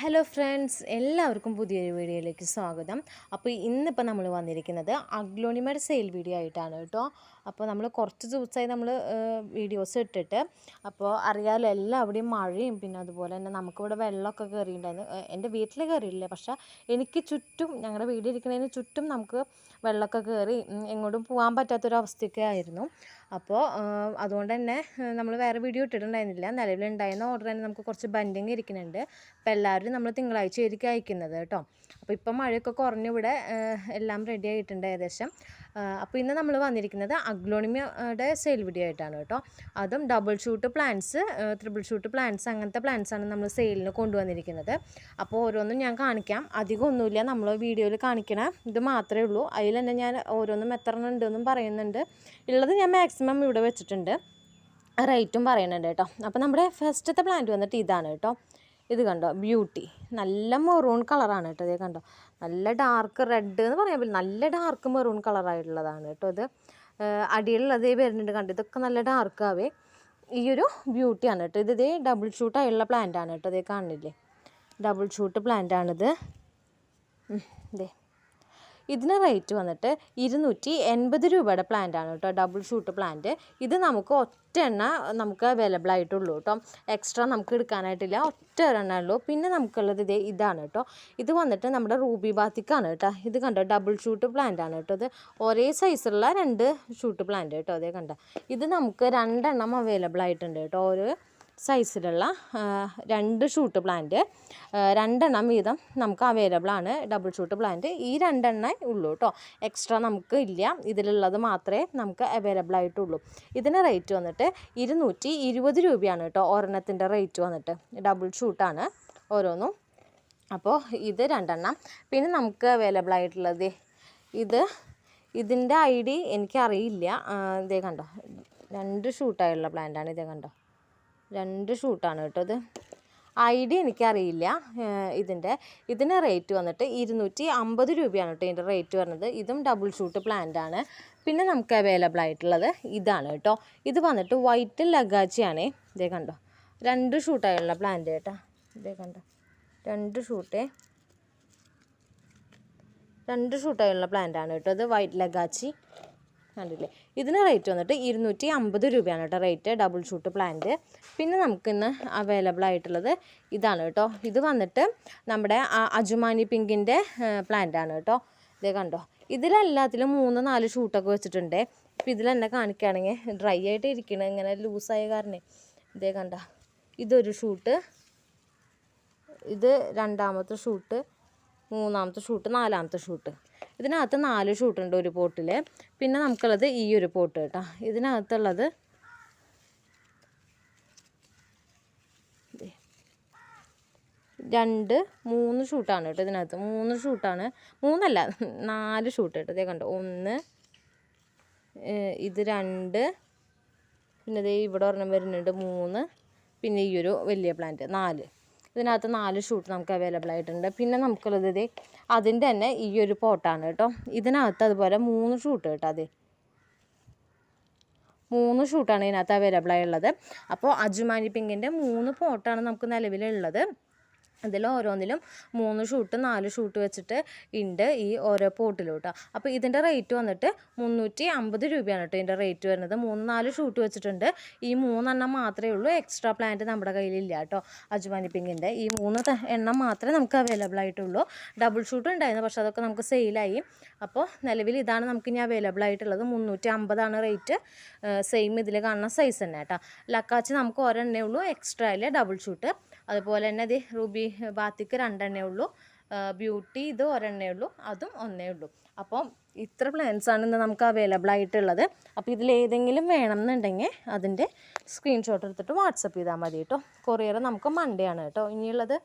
Hello friends എല്ലാവർക്കും പുതിയൊരു വീഡിയോയിലേക്ക് സ്വാഗതം. അപ്പോൾ ഇന്നിപ്പോൾ നമ്മൾ വന്നിരിക്കുന്നത് അഗ്ലോണിമയുടെ സെയിൽ വീഡിയോ ആയിട്ടാണ് കേട്ടോ. അപ്പോൾ നമ്മൾ കുറച്ച് ദിവസമായി നമ്മൾ വീഡിയോസ് ഇട്ടിട്ട് അപ്പോൾ അറിയാമല്ലോ എല്ലാവിടെയും മഴയും പിന്നെ അതുപോലെ തന്നെ നമുക്കിവിടെ വെള്ളമൊക്കെ കയറിയിട്ടുണ്ടായിരുന്നു. എന്റെ വീട്ടിൽ കയറിയില്ല പക്ഷേ എനിക്ക് ചുറ്റും ഞങ്ങളുടെ വീട് ഇരിക്കുന്നതിന് ചുറ്റും നമുക്ക് വെള്ളമൊക്കെ കയറി എങ്ങോട്ടും പോകാൻ പറ്റാത്തൊരവസ്ഥയൊക്കെ ആയിരുന്നു. അപ്പോൾ അതുകൊണ്ട് തന്നെ നമ്മൾ വേറെ വീഡിയോ ഇട്ടിട്ടുണ്ടായിരുന്നില്ല. നിലവിലുണ്ടായിരുന്ന ഓർഡർ തന്നെ നമുക്ക് കുറച്ച് ബൻഡിങ് ഇരിക്കുന്നുണ്ട്. അപ്പോൾ എല്ലാവരും നമ്മൾ തിങ്കളാഴ്ച ആയിരിക്കും അയക്കുന്നത് കേട്ടോ. അപ്പോൾ ഇപ്പം മഴയൊക്കെ കുറഞ്ഞു ഇവിടെ എല്ലാം റെഡി ആയിട്ടുണ്ട് ഏകദേശം. അപ്പോൾ ഇന്ന് നമ്മൾ വന്നിരിക്കുന്നത് അഗ്ലോണിമയുടെ സെയിൽ വീഡിയോ ആയിട്ടാണ് കേട്ടോ. അതും double shoot plants triple shoot plants അങ്ങനത്തെ ആണ് നമ്മൾ സെയിലിന് കൊണ്ടുവന്നിരിക്കുന്നത്. അപ്പോൾ ഓരോന്നും ഞാൻ കാണിക്കാം. അധികം ഒന്നുമില്ല നമ്മൾ വീഡിയോയിൽ കാണിക്കണം ഇത് മാത്രമേ ഉള്ളൂ. അതിൽ തന്നെ ഞാൻ ഓരോന്നും എത്ര ഉണ്ടെന്നും പറയുന്നുണ്ട്. ഉള്ളത് ഞാൻ മാക്സിമം ഇവിടെ വെച്ചിട്ടുണ്ട്. റേറ്റും പറയുന്നുണ്ട് കേട്ടോ. അപ്പോൾ നമ്മുടെ ഫസ്റ്റത്തെ പ്ലാന്റ് വന്നിട്ട് ഇതാണ് കേട്ടോ. ഇത് കണ്ടോ? ബ്യൂട്ടി. നല്ല മെറൂൺ കളറാണ് കേട്ടോ ഇതേ കണ്ടോ? നല്ല ഡാർക്ക് റെഡ് എന്ന് പറയാൻ പറ്റില്ല. നല്ല ഡാർക്ക് മെറൂൺ കളറായിട്ടുള്ളതാണ് കേട്ടോ ഇത്. അടിയിലുള്ളത് വരുന്നുണ്ട് കണ്ടോ? ഇതൊക്കെ നല്ല ഡാർക്കാവേ ഈ ഒരു ബ്യൂട്ടിയാണ് കേട്ടോ. ഇത് ഇതേ ഡബിൾ ഷൂട്ടായുള്ള പ്ലാന്റ് ആണ് കേട്ടോ. ഇതേ കാണില്ലേ ഡബിൾ ഷൂട്ട് പ്ലാന്റ് ആണിത് ദേ ഇതിന് റേറ്റ് വന്നിട്ട് ഇരുന്നൂറ്റി എൺപത് രൂപയുടെ പ്ലാന്റ് ആണ് കേട്ടോ. ഡബിൾ ഷൂട്ട് പ്ലാന്റ് ഇത് നമുക്ക് ഒറ്റ എണ്ണ നമുക്ക് അവൈലബിൾ ആയിട്ടുള്ളൂ കേട്ടോ. എക്സ്ട്രാ നമുക്ക് എടുക്കാനായിട്ടില്ല. ഒറ്റ ഒരെണ്ണ ഉള്ളൂ. പിന്നെ നമുക്കുള്ളത് ഇതേ ഇതാണ് കേട്ടോ. ഇത് വന്നിട്ട് നമ്മുടെ റൂബി ബാത്തിക്കാണ് കേട്ടോ. ഇത് കണ്ടോ? ഡബിൾ ഷൂട്ട് പ്ലാന്റ് ആണ് കേട്ടോ ഇത്. ഒരേ സൈസുള്ള രണ്ട് ഷൂട്ട് പ്ലാന്റ് കേട്ടോ. അതേ കണ്ടോ? ഇത് നമുക്ക് രണ്ടെണ്ണം അവൈലബിൾ ആയിട്ടുണ്ട് കേട്ടോ. ഒരു സൈസിലുള്ള രണ്ട് ഷൂട്ട് പ്ലാന്റ് രണ്ടെണ്ണം വീതം നമുക്ക് അവൈലബിൾ ആണ്. ഡബിൾ ഷൂട്ട് പ്ലാന്റ് ഈ രണ്ടെണ്ണേ ഉള്ളൂ കേട്ടോ എക്സ്ട്രാ നമുക്ക് ഇല്ല. ഇതിലുള്ളത് മാത്രമേ നമുക്ക് അവൈലബിൾ ആയിട്ടുള്ളൂ. ഇതിന് റേറ്റ് വന്നിട്ട് ഇരുന്നൂറ്റി ഇരുപത് രൂപയാണ് കേട്ടോ ഒരെണ്ണത്തിന്റെ റേറ്റ് വന്നിട്ട്. ഡബിൾ ഷൂട്ടാണ് ഓരോന്നും. അപ്പോൾ ഇത് രണ്ടെണ്ണം. പിന്നെ നമുക്ക് അവൈലബിൾ ആയിട്ടുള്ളത് ഇത്. ഇതിന്റെ ഐ ഡി എനിക്കറിയില്ല. ഇതേ കണ്ടോ. രണ്ട് ഷൂട്ടായുള്ള പ്ലാന്റാണ് ഇതേ കണ്ടോ. രണ്ട് ഷൂട്ടാണ് കേട്ടോ ഇത്. ഐ ഡി എനിക്കറിയില്ല ഇതിന്റെ. ഇതിന് റേറ്റ് വന്നിട്ട് ഇരുന്നൂറ്റി അമ്പത് രൂപയാണ് കേട്ടോ ഇതിന്റെ റേറ്റ് വരുന്നത്. ഇതും ഡബിൾ ഷൂട്ട് പ്ലാന്റ് ആണ്. പിന്നെ നമുക്ക് അവൈലബിൾ ആയിട്ടുള്ളത് ഇതാണ് കേട്ടോ. ഇത് വന്നിട്ട് വൈറ്റ് ലഗാച്ചിയാണേ ഇതേ കണ്ടോ. രണ്ട് ഷൂട്ടായുള്ള പ്ലാന്റ് കേട്ടോ. ഇതേ കണ്ടോ. രണ്ട് ഷൂട്ടേ. രണ്ട് ഷൂട്ടായുള്ള പ്ലാന്റ് ആണ് കേട്ടോ ഇത് വൈറ്റ് ലഗാച്ചി കണ്ടില്ലേ? ഇതിന് റേറ്റ് വന്നിട്ട് ഇരുന്നൂറ്റി അമ്പത് രൂപയാണ് കേട്ടോ റേറ്റ് ഡബിൾ ഷൂട്ട് പ്ലാന്റ് പിന്നെ നമുക്കിന്ന് അവൈലബിൾ ആയിട്ടുള്ളത് ഇതാണ് കേട്ടോ. ഇത് വന്നിട്ട് നമ്മുടെ അജുമാനി പിങ്കിന്റെ പ്ലാന്റാണ് കേട്ടോ. ഇതേ കണ്ടോ? ഇതിലെല്ലാത്തിലും മൂന്ന് നാല് ഷൂട്ടൊക്കെ വെച്ചിട്ടുണ്ട്. ഇപ്പം ഇതിൽ തന്നെ കാണിക്കുകയാണെങ്കിൽ ഡ്രൈ ആയിട്ട് ഇരിക്കണ ഇങ്ങനെ ലൂസായ കാരണേ. ഇതേ കണ്ട. ഇതൊരു ഷൂട്ട് ഇത് രണ്ടാമത്തെ ഷൂട്ട് മൂന്നാമത്തെ ഷൂട്ട് നാലാമത്തെ ഷൂട്ട് ഇതിനകത്ത് നാല് ഷൂട്ടുണ്ട് ഒരു പോട്ടിൽ പിന്നെ നമുക്കുള്ളത് ഈ ഒരു പോട്ട് കേട്ടോ. ഇതിനകത്തുള്ളത്. രണ്ട് മൂന്ന് ഷൂട്ടാണ് കേട്ടോ ഇതിനകത്ത്. മൂന്ന് ഷൂട്ടാണ്. മൂന്നല്ല നാല് ഷൂട്ട് കേട്ടോ. ഇതേ കണ്ടോ. ഒന്ന് ഇത് രണ്ട് പിന്നെ ഇതേ ഇവിടെ ഒരെണ്ണം വരുന്നുണ്ട് മൂന്ന് പിന്നെ ഈ ഒരു വലിയ പ്ലാന്റ് നാല്. ഇതിനകത്ത് നാല് ഷൂട്ട് നമുക്ക് അവൈലബിൾ ആയിട്ടുണ്ട്. പിന്നെ നമുക്കുള്ളത് ഇത് അതിന്റെ തന്നെ ഈ ഒരു പോട്ടാണ് കേട്ടോ. ഇതിനകത്ത് അതുപോലെ മൂന്ന് ഷൂട്ട് കേട്ടോ അതെ. മൂന്ന് ഷൂട്ടാണ് ഇതിനകത്ത് അവൈലബിൾ ആയുള്ളത്. അപ്പോൾ അജുമാനി പിങ്കിന്റെ മൂന്ന് പോട്ടാണ് നമുക്ക് നിലവിലുള്ളത്. അതിൽ ഓരോന്നിലും മൂന്ന് ഷൂട്ട് നാല് ഷൂട്ട് വെച്ചിട്ട് ഉണ്ട് ഈ ഓരോ പോട്ടിലോട്ട്. അപ്പോൾ ഇതിന്റെ റേറ്റ് വന്നിട്ട് മുന്നൂറ്റി അമ്പത് രൂപയാണ് കേട്ടോ ഇതിന്റെ റേറ്റ് വരുന്നത്. മൂന്ന് നാല് ഷൂട്ട് വെച്ചിട്ടുണ്ട്. ഈ മൂന്നെണ്ണം മാത്രമേ ഉള്ളൂ. എക്സ്ട്രാ പ്ലാന്റ് നമ്മുടെ കയ്യിലില്ല കേട്ടോ അജുമാനി പിങ്കിന്റെ ഈ മൂന്ന് എണ്ണം മാത്രമേ നമുക്ക് അവൈലബിൾ ആയിട്ടുള്ളൂ. ഡബിൾ ഷൂട്ട് ഉണ്ടായിരുന്നു. പക്ഷേ അതൊക്കെ നമുക്ക് സെയിലായി. അപ്പോൾ നിലവിൽ ഇതാണ് നമുക്ക് ഇനി അവൈലബിൾ ആയിട്ടുള്ളത്. മുന്നൂറ്റി അമ്പതാണ് റേറ്റ് സെയിം ഇതിൽ കാണുന്ന സൈസ് തന്നെ കേട്ടോ ലക്കാച്ചി നമുക്ക് ഒരെണ്ണേ ഉള്ളൂ. എക്സ്ട്രാ ഇല്ല ഡബിൾ ഷൂട്ട്. അതുപോലെ തന്നെ ഇത് റൂബി ബാത്തിക്ക് രണ്ടെണ്ണേ ഉള്ളൂ. ബ്യൂട്ടി ഇത് ഒരെണ്ണേ ഉള്ളൂ. അതും ഒന്നേ ഉള്ളൂ. അപ്പം ഇത്ര പ്ലാൻസ് ആണ് ഇന്ന് നമുക്ക് അവൈലബിൾ ആയിട്ടുള്ളത്. അപ്പോൾ ഇതിൽ ഏതെങ്കിലും വേണം എന്നുണ്ടെങ്കിൽ അതിന്റെ സ്ക്രീൻഷോട്ട് എടുത്തിട്ട് വാട്സപ്പ് ചെയ്താൽ മതി കേട്ടോ. കൊറിയർ നമുക്ക് മൺഡേ ആണ് കേട്ടോ. ഇനിയുള്ളത്